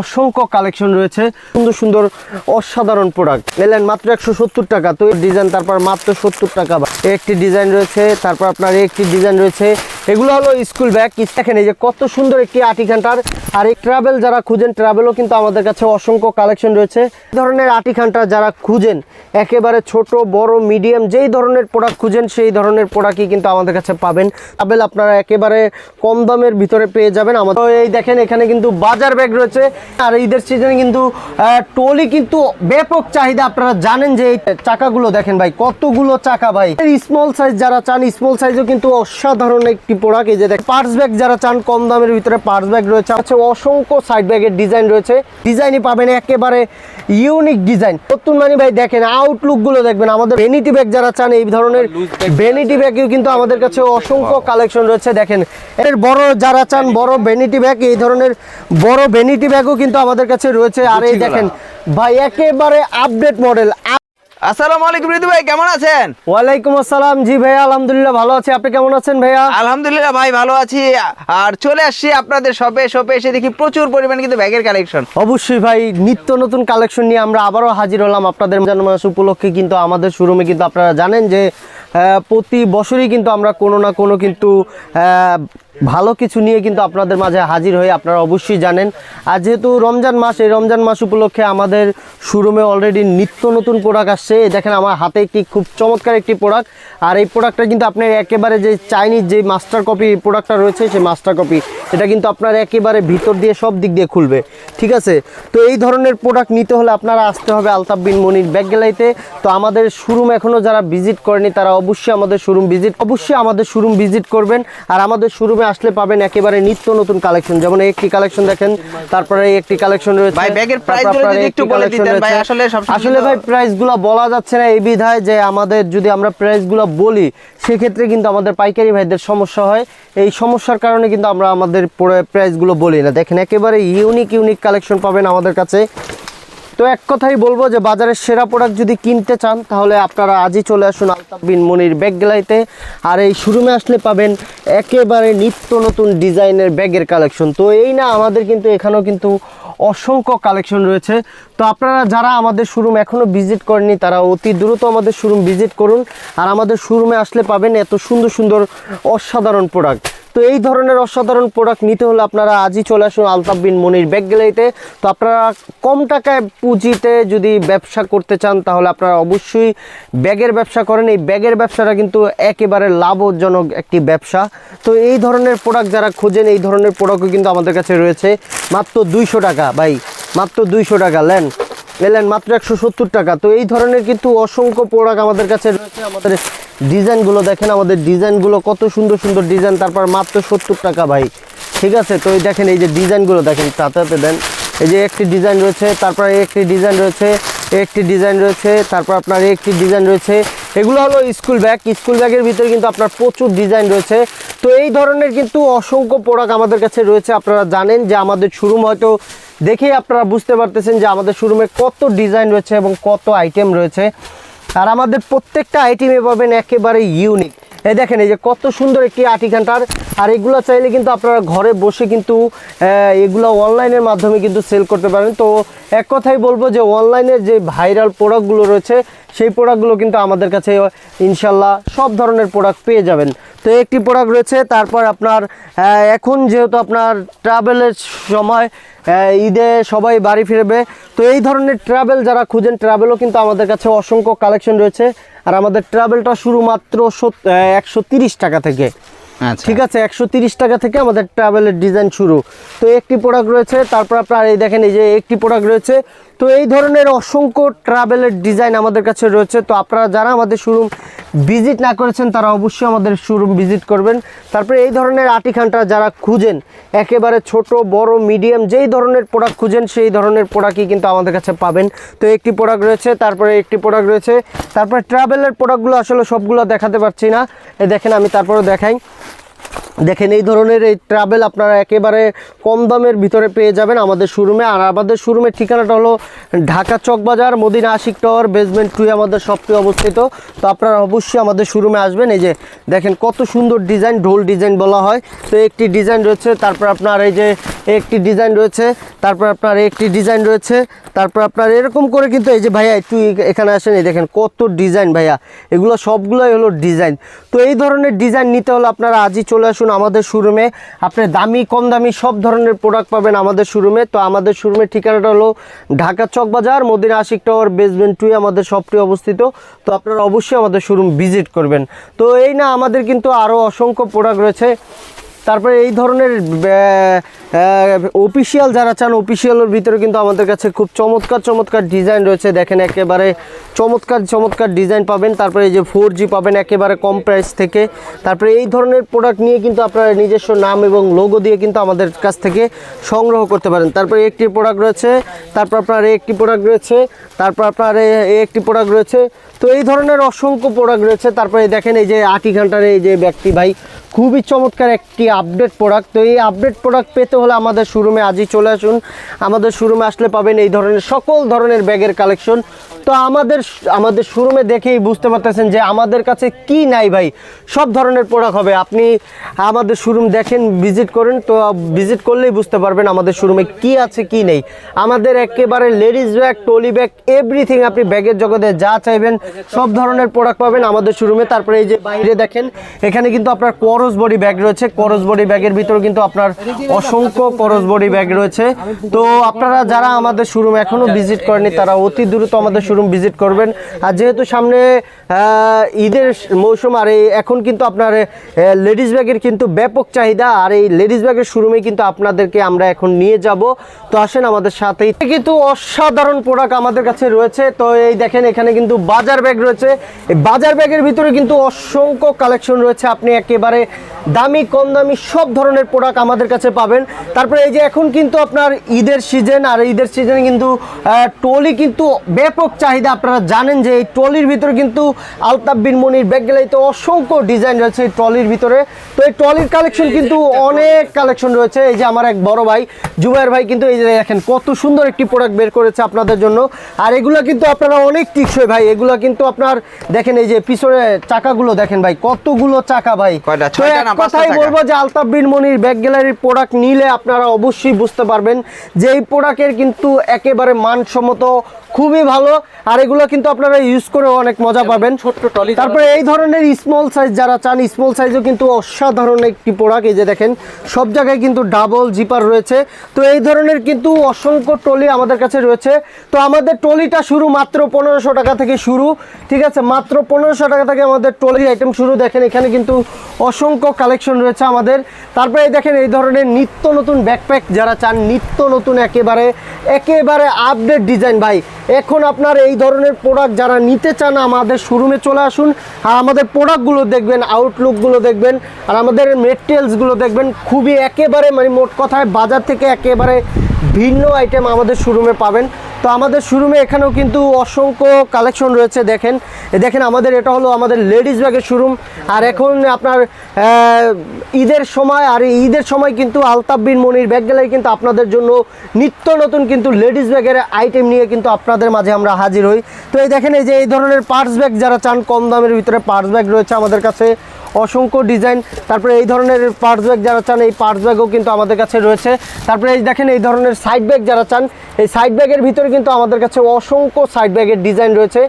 অসংখ্য কালেকশন রয়েছে। সুন্দর সুন্দর, অসাধারণ প্রোডাক্ট এলেন মাত্র একশো সত্তর টাকা। তো ডিজাইন তারপর মাত্র সত্তর টাকা। একটি ডিজাইন রয়েছে, তারপর আপনার একটি ডিজাইন রয়েছে। এগুলো হলো স্কুল ব্যাগ দেখেন এই যে কত সুন্দর একটি আটি খান্টার আর এই ট্রাভেল যারা খুঁজেন ট্রাভেলও কিন্তু আমাদের কাছে অসংখ্য কালেকশন রয়েছে। ধরনের আটি খান্টার যারা খুঁজেন, একেবারে ছোট, বড় মিডিয়াম যেই ধরনের প্রোডাক্ট খুঁজেন, সেই ধরনের প্রোডাক্টই কিন্তু আমাদের কাছে পাবেন। ট্রাভেল আপনারা একেবারে কম দামের ভিতরে পেয়ে যাবেন। আমাদের এই দেখেন, এখানে কিন্তু বাজার ব্যাগ রয়েছে। আর ঈদের সিজনে কিন্তু টলি কিন্তু ব্যাপক চাহিদা আপনারা জানেন যে এই চাকাগুলো, দেখেন ভাই, কতগুলো চাকা ভাই। স্মল সাইজ যারা চান স্মল সাইজও কিন্তু অসাধারণ একটি প্রোডাক্ট এই যে দেখ পার্স ব্যাগ যারা চান কম দামের ভিতরে পার্স ব্যাগ রয়েছে। আছে অসংখ্য সাইড ব্যাগের ডিজাইন রয়েছে। ডিজাইনই পাবেন একেবারে ইউনিক ডিজাইন নতুন মানে ভাই দেখেন আউটলুকগুলো দেখবেন। আমাদের ভেনিটি ব্যাগ যারা চান এই ধরনের ভেনিটি ব্যাগেও কিন্তু আমাদের কাছে অসংখ্য কালেকশন রয়েছে। দেখেন এর বড় যারা চান বড় ভেনিটি ব্যাগ এই ধরনের বড় ভেনিটি ব্যাগও কিন্তু আমাদের কাছে রয়েছে। আর এই দেখেন ভাই একেবারে আপডেট মডেল আসসালামু আলাইকুম ভাই কেমন আছেন? ওয়ালাইকুম আসসালাম। জি ভাইয়া আলহামদুলিল্লাহ ভালো আছি। আপনি কেমন আছেন ভাইয়া? আলহামদুলিল্লাহ ভাই ভালো আছি। আর চলে আসছি আপনাদের শপে। শপে এসে দেখি প্রচুর পরিমাণে কিন্তু ব্যাগের কালেকশন অবশ্যই ভাই নিত্য নতুন কালেকশন নিয়ে আমরা আবারও হাজির হলাম আপনাদের উপলক্ষে কিন্তু আমাদের শোরুমে কিন্তু আপনারা জানেন যে প্রতি বছরই কিন্তু আমরা কোনো না কোনো কিন্তু ভালো কিছু নিয়ে কিন্তু আপনাদের মাঝে হাজির হয়ে আপনারা অবশ্যই জানেন। আর যেহেতু রমজান মাস, এই রমজান মাস উপলক্ষে আমাদের শোরুমে অলরেডি নিত্য নতুন প্রোডাক্ট আসছে। দেখেন আমার হাতে একটি খুব চমৎকার একটি প্রোডাক্ট আর এই প্রোডাক্টটা কিন্তু আপনার একেবারে যে চাইনিজ যে মাস্টার কপি প্রোডাক্টটা রয়েছে, সেই মাস্টার কপি এটা কিন্তু আপনার একেবারে ভিতর দিয়ে সব দিক দিয়ে খুলবে। ঠিক আছে? তো এই ধরনের প্রোডাক্ট নিতে হলে আপনারা আসতে হবে আলতাফ বিন মনির ব্যাগ গ্যালারিতে তো আমাদের শোরুম এখনও যারা ভিজিট করেনি, তারা অবশ্যই আমাদের শোরুম ভিজিট অবশ্যই আমাদের শোরুম ভিজিট করবেন। আর আমাদের শোরুমে আসলে পাবেন একেবারে নিত্য নতুন কালেকশন যেমন এই একটি কালেকশন দেখেন তারপরে একটি কালেকশন রয়েছে ভাই, ব্যাগের তারপর price গুলো আপনার যদি একটু বলে দিতেন ভাই, আসলে সবসময় আসলে ভাই প্রাইসগুলো বলা যাচ্ছে না এই বিধায় যে আমাদের যদি আমরা প্রাইসগুলো বলি সেক্ষেত্রে কিন্তু আমাদের পাইকারি ভাইদের সমস্যা হয়। এই সমস্যার কারণে কিন্তু আমরা আমাদের প্রাইসগুলো বলি না। দেখেন একেবারে ইউনিক ইউনিক কালেকশন পাবেন আমাদের কাছে। তো এক কথাই বলব যে বাজারের সেরা প্রোডাক্ট যদি কিনতে চান, তাহলে আপনারা আজই চলে আসুন আলতাফ বিন মনির ব্যাগ গ্যালারিতে আর এই শোরুমে আসলে পাবেন একেবারে নিত্য নতুন ডিজাইনের ব্যাগের কালেকশন। তো এই না, আমাদের কিন্তু এখানেও কিন্তু অসংখ্য কালেকশন রয়েছে। তো আপনারা যারা আমাদের শোরুম এখনও ভিজিট করেনি তারা অতি দ্রুত আমাদের শোরুম ভিজিট করুন। আর আমাদের শোরুমে আসলে পাবেন এত সুন্দর সুন্দর অসাধারণ প্রোডাক্ট তো এই ধরনের অসাধারণ প্রোডাক্ট নিতে হলে আপনারা আজই চলে আসুন আলতাফ বিন মনির ব্যাগ গ্যালারিতে। তো আপনারা কম টাকায় পুঁজিতে যদি ব্যবসা করতে চান, তাহলে আপনারা অবশ্যই ব্যাগের ব্যবসা করেন। এই ব্যাগের ব্যবসাটা কিন্তু একেবারে লাভজনক একটি ব্যবসা। তো এই ধরনের প্রোডাক্ট যারা খোঁজেন, এই ধরনের প্রোডাক্টও কিন্তু আমাদের কাছে রয়েছে। মাত্র দুইশো টাকা, ভাই। মাত্র দুইশো টাকা, লেন। নিলেন মাত্র একশো সত্তর টাকা। তো এই ধরনের কিন্তু অসংখ্য প্রোডাক্ট আমাদের কাছে রয়েছে। আমাদের ডিজাইনগুলো দেখেন, আমাদের ডিজাইনগুলো কত সুন্দর সুন্দর ডিজাইন, তারপর মাত্র সত্তর টাকা ভাই। ঠিক আছে, তো এই দেখেন, এই যে ডিজাইনগুলো দেখেন, তাতে দেন। এই যে একটি ডিজাইন রয়েছে, তারপর একটি ডিজাইন রয়েছে, একটি ডিজাইন রয়েছে, তারপর আপনার একটি ডিজাইন রয়েছে। এগুলো হলো স্কুল ব্যাগ। স্কুল ব্যাগের ভিতরে কিন্তু আপনার প্রচুর ডিজাইন রয়েছে। তো এই ধরনের কিন্তু অসংখ্য প্রোডাক্ট আমাদের কাছে রয়েছে। আপনারা জানেন যে আমাদের শোরুম হয়তো দেখেই আপনারা বুঝতে পারতেছেন যে আমাদের শোরুমে কত ডিজাইন রয়েছে এবং কত আইটেম রয়েছে। আর আমাদের প্রত্যেকটা আইটেমে পাবেন একেবারে ইউনিক এই দেখেন, এই যে কত সুন্দর একটি আটি ঘণ্টার আর এগুলো চাইলে কিন্তু আপনারা ঘরে বসে কিন্তু এগুলো অনলাইনের মাধ্যমে কিন্তু সেল করতে পারেন। তো এক কথাই বলব যে অনলাইনের যে ভাইরাল প্রোডাক্টগুলো রয়েছে সেই প্রোডাক্টগুলো কিন্তু আমাদের কাছে ইনশাল্লাহ সব ধরনের প্রোডাক্ট পেয়ে যাবেন। তো একটি প্রোডাক্ট রয়েছে তারপর আপনার এখন যেহেতু আপনার ট্রাভেলের সময় ঈদে সবাই বাড়ি ফিরবে তো এই ধরনের ট্রাভেল যারা খুঁজেন ট্রাভেলও কিন্তু আমাদের কাছে অসংখ্য কালেকশন রয়েছে। আর আমাদের ট্রাভেলটা শুরু মাত্র একশো তিরিশ টাকা থেকে। আচ্ছা। ঠিক আছে একশো তিরিশ টাকা থেকে আমাদের ট্রাভেলের ডিজাইন শুরু। তো একটি প্রোডাক্ট রয়েছে তারপর আপনার এই দেখেন এই যে একটি প্রোডাক্ট রয়েছে তো এই ধরনের অসংখ্য ট্রাভেলের ডিজাইন আমাদের কাছে রয়েছে। তো আপনারা যারা আমাদের শোরুম ভিজিট না করেছেন, তারা অবশ্যই আমাদের শোরুম ভিজিট করবেন। তারপরে এই ধরনের আটিখানটা যারা খুঁজেন, একেবারে ছোট, বড় মিডিয়াম যেই ধরনের প্রোডাক্ট খুঁজেন, সেই ধরনের প্রোডাক্টই কিন্তু আমাদের কাছে পাবেন। তো একটি প্রোডাক্ট রয়েছে, তারপরে একটি প্রোডাক্ট রয়েছে। তারপরে ট্রাভেলের প্রোডাক্টগুলো আসলে সবগুলো দেখাতে পারছি না। দেখেন আমি তারপরে দেখাই। দেখেন, এই ধরনের এই ট্রাভেল আপনারা একেবারে কম দামের ভিতরে পেয়ে যাবেন আমাদের শোরুমে। আর আমাদের শোরুমের ঠিকানাটা হলো ঢাকা চকবাজার মদিনা আশিক টাওয়ার বেসমেন্ট টুয়ে আমাদের শপটি অবস্থিত। তো আপনারা অবশ্যই আমাদের শোরুমে আসবেন। এই যে দেখেন, কত সুন্দর ডিজাইন ঢোল ডিজাইন বলা হয়। তো একটি ডিজাইন রয়েছে, তারপর আপনার এই যে একটি ডিজাইন রয়েছে, তারপর আপনার একটি ডিজাইন রয়েছে, তারপর আপনার এরকম করে কিন্তু এই যে ভাইয়া একটু এখানে আসেন, এই দেখেন কত ডিজাইন ভাইয়া। এগুলো সবগুলোই হলো ডিজাইন তো এই ধরনের ডিজাইন নিতে হলে আপনারা আজই চলে আসুন আমাদের শোরুমে আপনি দামি, কম দামি সব ধরনের প্রোডাক্ট পাবেন আমাদের শোরুমে তো আমাদের শোরুমের ঠিকানাটা হলো ঢাকা চক বাজার, মদিনা আশিক টাওয়ার বেসমেন্ট টুয়ে আমাদের শপটি অবস্থিত। তো আপনারা অবশ্যই আমাদের শোরুম ভিজিট করবেন। তো এই না আমাদের কিন্তু আরও অসংখ্য প্রোডাক্ট রয়েছে। তারপরে এই ধরনের অফিসিয়াল যারা চান অফিসিয়ালের ভিতরে কিন্তু আমাদের কাছে খুব চমৎকার চমৎকার ডিজাইন রয়েছে। দেখেন একেবারে চমৎকার চমৎকার ডিজাইন পাবেন। তারপরে এই যে ফোর জি পাবেন একেবারে কম প্রাইস থেকে। তারপরে এই ধরনের প্রোডাক্ট নিয়ে কিন্তু আপনারা নিজস্ব নাম এবং লোগো দিয়ে কিন্তু আমাদের কাছ থেকে সংগ্রহ করতে পারেন। তারপরে একটি প্রোডাক্ট রয়েছে, তারপর আপনার একটি প্রোডাক্ট রয়েছে, তারপর আপনার একটি প্রোডাক্ট রয়েছে। তো এই ধরনের অসংখ্য প্রোডাক্ট রয়েছে। তারপরে দেখেন এই যে আটি ঘণ্টার এই যে ব্যক্তি ভাই, খুবই চমৎকার একটি আপডেট প্রোডাক্ট তো এই আপডেট প্রোডাক্ট পেতে হলে আমাদের শোরুমে আজই চলে আসুন। আমাদের শোরুমে আসলে পাবেন এই ধরনের, সকল ধরনের ব্যাগের কালেকশন তো আমাদের আমাদের শোরুমে দেখেই বুঝতে পারতেছেন যে আমাদের কাছে কি নাই ভাই। সব ধরনের প্রোডাক্ট হবে। আপনি আমাদের শোরুম দেখেন ভিজিট করেন, তো ভিজিট করলেই বুঝতে পারবেন আমাদের শোরুমে কি আছে, কি নেই। আমাদের একেবারে ladies bag trolley bag everything আপনি ব্যাগের জগতে যা চাইবেন, সব ধরনের প্রোডাক্ট পাবেন আমাদের শোরুমে। তারপরে এই যে বাইরে দেখেন, এখানে কিন্তু আপনার করস বডি ব্যাগ রয়েছে। করস বডি ব্যাগের ভিতরে কিন্তু আপনার অসংখ্য করস বডি ব্যাগ রয়েছে। তো আপনারা যারা আমাদের শোরুম এখনও ভিজিট করেনি তারা অতি দ্রুত আমাদের শোরুম ভিজিট করবেন। আর যেহেতু সামনে ঈদের মৌসুম, আর এই এখন কিন্তু আপনার লেডিস ব্যাগের কিন্তু ব্যাপক চাহিদা, আর এই লেডিস ব্যাগের শোরুমে কিন্তু আপনাদেরকে আমরা এখন নিয়ে যাব। তো আসেন আমাদের সাথেই। কিন্তু অসাধারণ প্রোডাক্ট আমাদের কাছে রয়েছে। তো এই দেখেন, এখানে কিন্তু বাজার ব্যাগ রয়েছে। বাজার ব্যাগের ভিতরে কিন্তু অসংখ্য কালেকশন রয়েছে। আপনি একেবারে দামি, কম দামি সব ধরনের প্রোডাক্ট আমাদের কাছে পাবেন। তারপরে এই যে এখন কিন্তু আপনার ঈদের সিজন আর ঈদের সিজনে কিন্তু টলি কিন্তু ব্যাপক চাহিদা। আপনারা জানেন যে এই টলির ভিতরে কিন্তু আলতাফ বিন মনির ব্যাগ গ্যালারিতে অসংখ্য ডিজাইন রয়েছে এই টলির ভিতরে। তো এই টলির কালেকশন কিন্তু অনেক কালেকশন রয়েছে। এই যে আমার এক বড় ভাই জুবাইর ভাই কিন্তু এই যে দেখেন কত সুন্দর একটি প্রোডাক্ট বের করেছে আপনাদের জন্য। আর এগুলো কিন্তু আপনারা অনেক টিকসই ভাই এগুলো কিন্তু আপনার দেখেন এই যে পিছনে চাকাগুলো দেখেন ভাই কতগুলো চাকা ভাই। কথাই বলব যে আলতাফ বিন মনির ব্যাগ গ্যালারির প্রোডাক্ট নিলে আপনারা অবশ্যই বুঝতে পারবেন যে এই প্রোডাক্টের কিন্তু একেবারে মানসম্মত খুবই ভালো। আর এগুলো কিন্তু আপনারা ইউজ করে অনেক মজা পাবেন। ছোট্ট টলি তারপরে এই ধরনের স্মল সাইজ যারা চান স্মল সাইজও কিন্তু অসাধারণ একটি প্রোডাক্ট এই যে দেখেন সব জায়গায় কিন্তু ডাবল জিপার রয়েছে। তো এই ধরনের কিন্তু অসংখ্য টলি আমাদের কাছে রয়েছে। তো আমাদের টলিটা শুরু মাত্র পনেরোশো টাকা থেকে শুরু ঠিক আছে? মাত্র পনেরোশো টাকা থেকে আমাদের টলির আইটেম শুরু। দেখেন এখানে কিন্তু অসংখ্য কালেকশন রয়েছে আমাদের। তারপরে এই দেখেন এই ধরনের নিত্য নতুন ব্যাকপ্যাক যারা চান, নিত্য নতুন একেবারে একেবারে আপডেট ডিজাইন ভাই, এখন আপনার এই ধরনের প্রোডাক্ট যারা নিতে চান, আমাদের শোরুমে চলে আসুন। আর আমাদের প্রোডাক্টগুলো দেখবেন আউটলুকগুলো দেখবেন, আর আমাদের মেটেরিয়ালসগুলো দেখবেন। খুবই একেবারে মানে মোট কথায় বাজার থেকে একেবারে ভিন্ন আইটেম আমাদের শোরুমে পাবেন। তো আমাদের শোরুমে এখানেও কিন্তু অসংখ্য কালেকশন রয়েছে, দেখেন। দেখেন, আমাদের এটা হলো আমাদের লেডিস ব্যাগের শোরুম। আর এখন আপনার ঈদের সময়, আর ঈদের সময় কিন্তু আলতাফ বিন মনির ব্যাগ গ্যালারি কিন্তু আপনাদের জন্য নিত্য নতুন কিন্তু লেডিস ব্যাগের আইটেম নিয়ে কিন্তু আপনাদের মাঝে আমরা হাজির হই। তো এই দেখেন, এই যে এই ধরনের পার্স ব্যাগ, যারা চান কম দামের ভিতরে পার্স ব্যাগ রয়েছে আমাদের কাছে অসংখ্য ডিজাইন। তারপরে এই ধরনের পার্স ব্যাগ যারা চান, এই পার্স ব্যাগও কিন্তু আমাদের কাছে রয়েছে। তারপরে এই দেখেন, এই ধরনের সাইড ব্যাগ যারা চান, এই সাইড ব্যাগের ভিতরে কিন্তু আমাদের কাছে অসংখ্য সাইড ব্যাগের ডিজাইন রয়েছে।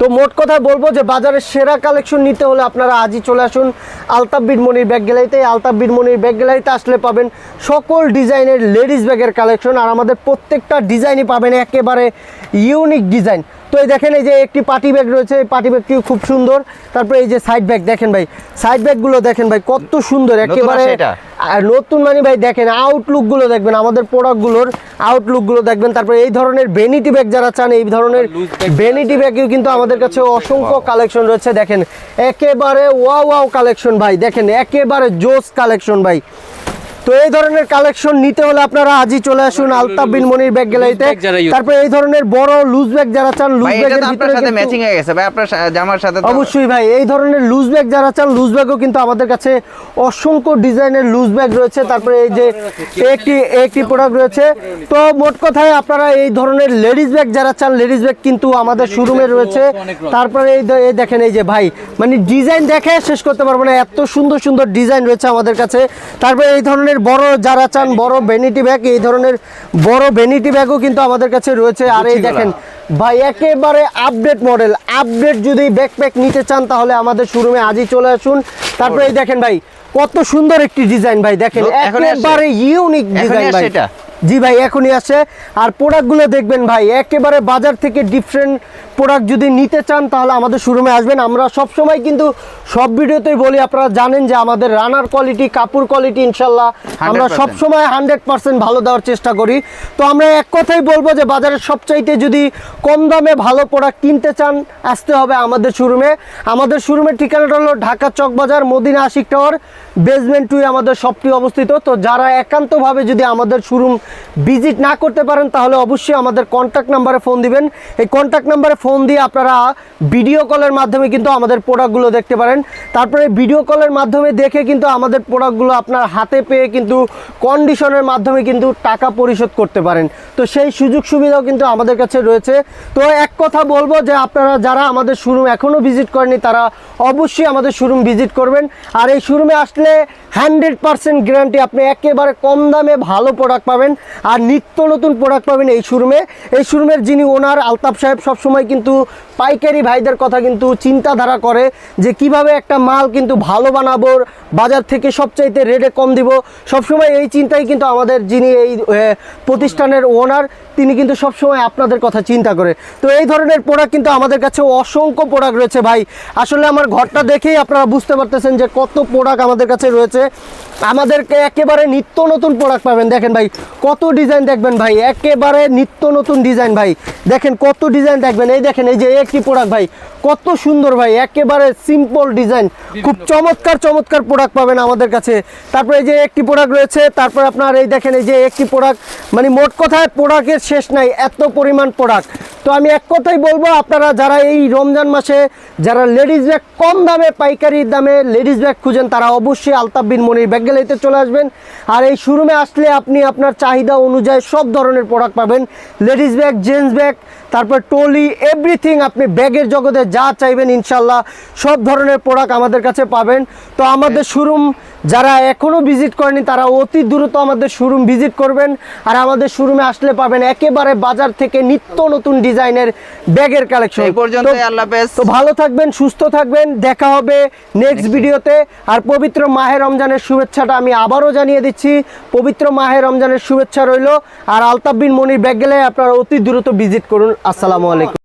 তো মোট কথা বলব যে বাজারের সেরা কালেকশন নিতে হলে আপনারা আজই চলে আসুন আলতাফ মনির ব্যাগ গ্যালারিতে। আলতাফ মনির ব্যাগ গ্যালারিতে আসলে পাবেন সকল ডিজাইনের লেডিস ব্যাগের কালেকশন আর আমাদের প্রত্যেকটা ডিজাইনই পাবেন একেবারে ইউনিক ডিজাইন তো এই দেখেন এই যে একটি পার্টি ব্যাগ রয়েছে এই পার্টি ব্যাগটিও খুব সুন্দর। তারপরে এই যে সাইড ব্যাগ দেখেন ভাই সাইড ব্যাগগুলো দেখেন ভাই কত সুন্দর একেবারে আর নতুন মানে ভাই দেখেন আউটলুকগুলো দেখবেন আমাদের প্রোডাক্টগুলোর আউটলুকগুলো দেখবেন। তারপরে এই ধরনের বেনিটি ব্যাগ যারা চান এই ধরনের বেনিটি ব্যাগেও কিন্তু আমাদের কাছে অসংখ্য কালেকশন রয়েছে দেখেন। একেবারে ওয়াও ওয়াও কালেকশন ভাই দেখেন একেবারে জোস কালেকশন ভাই। তো এই ধরনের কালেকশন নিতে হলে আপনারা আজই চলে আসুন আলতাফ বিন মনির ব্যাগ গ্যালারিতে। তারপর এই ধরনের বড় লুজ ব্যাগ যারা চান লুজ ব্যাগের আপনার ভিতরে সাথে ম্যাচিং হয়ে গেছে। ভাই আপনার জামার সাথে অবশ্যই ভাই এই ধরনের লুজ ব্যাগ যারা চান লুজ ব্যাগও কিন্তু আমাদের কাছে অসংখ্য ডিজাইনের লুজ ব্যাগ রয়েছে। তারপরে এই যে একটি একটি প্রোডাক্ট রয়েছে। তো মোট কথায় আপনারা এই ধরনের লেডিস ব্যাগ যারা চান লেডিস ব্যাগ কিন্তু আমাদের শোরুমে রয়েছে। তারপরে এই দেখেন এই যে ভাই মানে ডিজাইন দেখে শেষ করতে পারব না এত সুন্দর সুন্দর ডিজাইন রয়েছে আমাদের কাছে। তারপরে এই ধরনের বড় যারা চান বড় ভ্যানিটি ব্যাগ এই ধরনের বড় ভ্যানিটি ব্যাগও কিন্তু আমাদের কাছে রয়েছে। আর এই দেখেন ভাই একেবারে আপডেট মডেল আপডেট যদি ব্যাকপ্যাক নিতে চান তাহলে আমাদের শোরুমে আজই চলে আসুন। তারপরে এই দেখেন ভাই কত সুন্দর একটি ডিজাইন ভাই দেখেন। একেবারে ইউনিক ডিজাইন ভাই। এটা? জি ভাই এখনই আসে আর প্রোডাক্টগুলো দেখবেন ভাই একেবারে বাজার থেকে ডিফারেন্ট প্রোডাক্ট যদি নিতে চান তাহলে আমাদের শোরুমে আসবেন। আমরা সব সময় কিন্তু সব ভিডিওতেই বলি আপনারা জানেন যে আমাদের রানার কোয়ালিটি কাপড় কোয়ালিটি ইনশাল্লাহ আমরা 100% সব সময় হান্ড্রেড পার্সেন্ট ভালো দেওয়ার চেষ্টা করি। তো আমরা এক কথাই বলব যে বাজারের সবচাইতে যদি কম দামে ভালো প্রোডাক্ট কিনতে চান আসতে হবে আমাদের শোরুমে আমাদের শোরুমের ঠিকানাটা হলো ঢাকা চকবাজার মদিনা আশিক টাওয়ার বেসমেন্ট টুয়ে আমাদের শপটি অবস্থিত। তো যারা একান্তভাবে যদি আমাদের শোরুম ভিজিট না করতে পারেন তাহলে অবশ্যই আমাদের কন্ট্যাক্ট নাম্বারে ফোন দিবেন। এই কন্ট্যাক্ট নাম্বারে ফোন দিয়ে আপনারা ভিডিও কলের মাধ্যমে কিন্তু আমাদের প্রোডাক্টগুলো দেখতে পারেন। তারপরে ভিডিও কলের মাধ্যমে দেখে কিন্তু আমাদের প্রোডাক্টগুলো আপনার হাতে পেয়ে কিন্তু কন্ডিশনের মাধ্যমে কিন্তু টাকা পরিশোধ করতে পারেন। তো সেই সুযোগ সুবিধাও কিন্তু আমাদের কাছে রয়েছে। তো এক কথা বলব যে আপনারা যারা আমাদের শোরুম এখনও ভিজিট করেনি তারা অবশ্যই আমাদের শোরুম ভিজিট করবেন। আর এই শোরুমে আসলে হান্ড্রেড পার্সেন্ট গ্যারান্টি আপনি একেবারে কম দামে ভালো প্রোডাক্ট পাবেন। আর নিত্য নতুন প্রোডাক্ট পাবেন এই শোরুমে এই শোরুমের যিনি ওনার আলতাফ সাহেব সবসময় কিন্তু পাইকারি ভাইদের কথা কিন্তু চিন্তাধারা করে যে কীভাবে একটা মাল কিন্তু ভালো বানাবো, বাজার থেকে সবচাইতে রেটে কম দিব। সবসময় এই চিন্তাই কিন্তু আমাদের যিনি এই প্রতিষ্ঠানের ওনার তিনি কিন্তু সবসময় আপনাদের কথা চিন্তা করে। তো এই ধরনের প্রোডাক্ট কিন্তু আমাদের কাছে অসংখ্য প্রোডাক্ট রয়েছে ভাই। আসলে আমার ঘরটা দেখেই আপনারা বুঝতে পারতেছেন যে কত প্রোডাক্ট আমাদের কাছে রয়েছে। আমাদেরকে একেবারে নিত্য নতুন প্রোডাক্ট পাবেন। দেখেন ভাই, কত ডিজাইন দেখবেন ভাই, একেবারে নিত্য নতুন ডিজাইন ভাই। দেখেন কত ডিজাইন দেখবেন। এই দেখেন এই যে একটি প্রোডাক্ট ভাই? কত সুন্দর ভাই একেবারে সিম্পল ডিজাইন খুব চমৎকার চমৎকার প্রোডাক্ট পাবেন আমাদের কাছে। তারপরে এই যে একটি প্রোডাক্ট রয়েছে তারপর আপনার এই দেখেন এই যে একটি প্রোডাক্ট মানে মোট কথায় প্রোডাক্টের শেষ নাই এত পরিমাণ প্রোডাক্ট তো আমি এক কথাই বলব আপনারা যারা এই রমজান মাসে যারা লেডিস ব্যাগ কম দামে পাইকারি দামে লেডিস ব্যাগ খুঁজেন তারা অবশ্যই আলতাফ বিন মনির ব্যাগ গ্যালারিতে চলে আসবেন। আর এই শোরুমে আসলে আপনি আপনার চাহিদা অনুযায়ী সব ধরনের প্রোডাক্ট পাবেন। লেডিস ব্যাগ জেন্টস ব্যাগ তারপর টলি এভরিথিং আপনি ব্যাগের জগতে যা চাইবেন ইনশাল্লাহ সব ধরনের প্রোডাক্ট আমাদের কাছে পাবেন। তো আমাদের শোরুম যারা এখনও ভিজিট করেনি তারা অতি দ্রুত আমাদের শোরুম ভিজিট করবেন। আর আমাদের শোরুমে আসলে পাবেন একেবারে বাজার থেকে নিত্য নতুন ডিজাইনের ব্যাগের কালেকশন এই পর্যন্তই, আল্লাহ হাফেজ। তো ভালো থাকবেন সুস্থ থাকবেন দেখা হবে নেক্সট ভিডিওতে আর পবিত্র মাহে রমজানের শুভেচ্ছাটা আমি আবারও জানিয়ে দিচ্ছি। পবিত্র মাহে রমজানের শুভেচ্ছা রইল। আর আলতাফ বিন মনির ব্যাগ গেলে আপনারা অতি দ্রুত ভিজিট করুন। আসসালামু আলাইকুম।